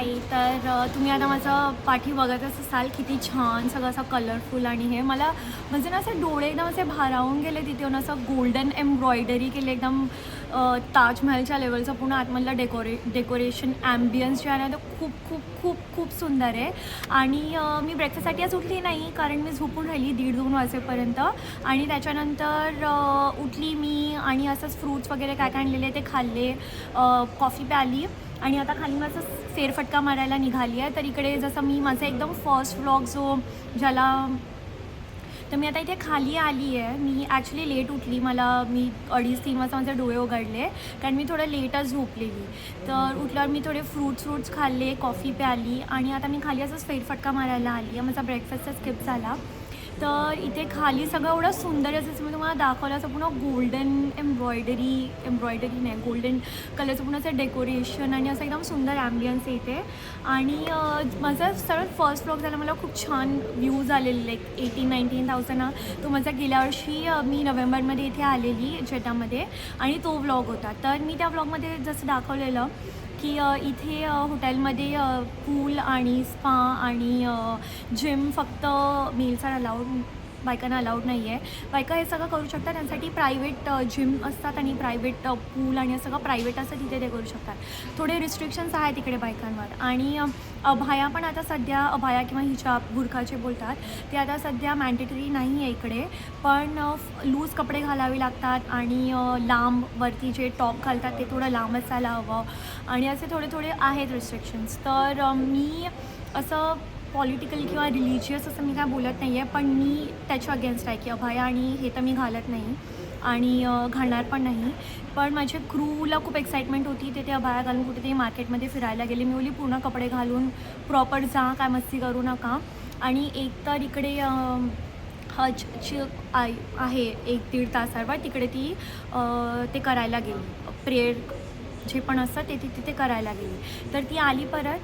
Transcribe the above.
नाही तर तुम्ही आता माझं पाठी बघतच असाल किती छान सगळं असं कलरफुल आणि हे. मला म्हणजे ना असं डोळे एकदम असे भारावून गेले तिथे येऊन असं गोल्डन एम्ब्रॉयडरी केली एकदम ताजमहलच्या लेवलचं पूर्ण आतमधलं डेकोरे डेकोरेशन ॲम्बियन्स जे आहे ना ते खूप खूप खूप खूप सुंदर आहे. आणि मी ब्रेकफास्टसाठी आज उठली नाही कारण मी झोपून राहिली दीड दोन वाजेपर्यंत. आणि त्याच्यानंतर उठली मी आणि असंच फ्रूट्स वगैरे काय काय आणलेले ते खाल्ले. कॉफी प्याली. आणि आता खाली माझं फेरफटका मारायला निघाली आहे. तर इकडे जसं मी माझा एकदम फर्स्ट व्लॉग जो ज्याला तर मी आता इथे खाली आली आहे. मी ॲक्च्युली लेट उठली. मला मी अडीच तीन वाजता माझे डोळे उघडले. कारण मी थोडं लेटच झोपलेली. तर उठल्यावर मी थोडे फ्रूट्स फ्रूट्स खाल्ले कॉफी प्याली. आणि आता मी खाली असंच फेरफटका मारायला आली आहे. माझा ब्रेकफास्टचा स्किप झाला. तर इथे खाली सगळं एवढं सुंदर असं मी तुम्हाला दाखवलं असं पूर्ण गोल्डन एम्ब्रॉयडरी एम्ब्रॉयडरी नाही गोल्डन कलरचं पूर्ण असं डेकोरेशन आणि असं एकदम सुंदर ॲम्बियन्स आहे इथे. आणि माझा सर्वात फर्स्ट ब्लॉग झाला मला खूप छान व्ह्यूज आलेले लाईक एटीन नाईन्टीन थाउजंड तो माझा गेल्या वर्षी मी नोव्हेंबरमध्ये इथे आलेली जेटामध्ये. आणि तो व्लॉग होता. तर मी त्या व्लॉगमध्ये जसं दाखवलेलं की इथे हॉटेलमध्ये पूल आणि स्पा आणि जिम फक्त मेल्सला अलाउड. बायकांना अलाउड नाही आहे बायका हे सगळं करू शकतात त्यांसाठी प्रायव्हेट जिम असतात आणि प्रायव्हेट पूल आणि सगळं प्रायव्हेट असं तिथे ते करू शकतात. थोडे रिस्ट्रिक्शन्स आहेत तिकडे बायकांवर. आणि अभाया पण आता सध्या अभाया किंवा हिजाब बुरखाचे बोलतात. ते आता सध्या मॅन्डेटरी नाही आहे इकडे. पण लूज कपडे घालावे लागतात आणि लांबवरती लांब वरती जे टॉप घालतात ते थोडं लांब असायला हवं. आणि असे थोडे थोडे आहेत रिस्ट्रिक्शन्स तर मी असं पॉलिटिकल किंवा रिलिजियस असं मी काय बोलत नाही आहे पण मी त्याच्या अगेन्स्ट आहे की अभया आणि हे तर मी घालत नाही आणि घालणार पण नाही. पण माझ्या क्रूला खूप एक्साइटमेंट होती ते ते घालून कुठेतरी मार्केटमध्ये फिरायला गेले. मी बोली पूर्ण कपडे घालून प्रॉपर जा काय मस्ती करू नका. आणि एक तर इकडे हजची आय आहे एक दीड तासावर तिकडे ती ते करायला गेली. प्रेयर जे पण असतं ते ती तिथे करायला गेली. तर ती आली परत.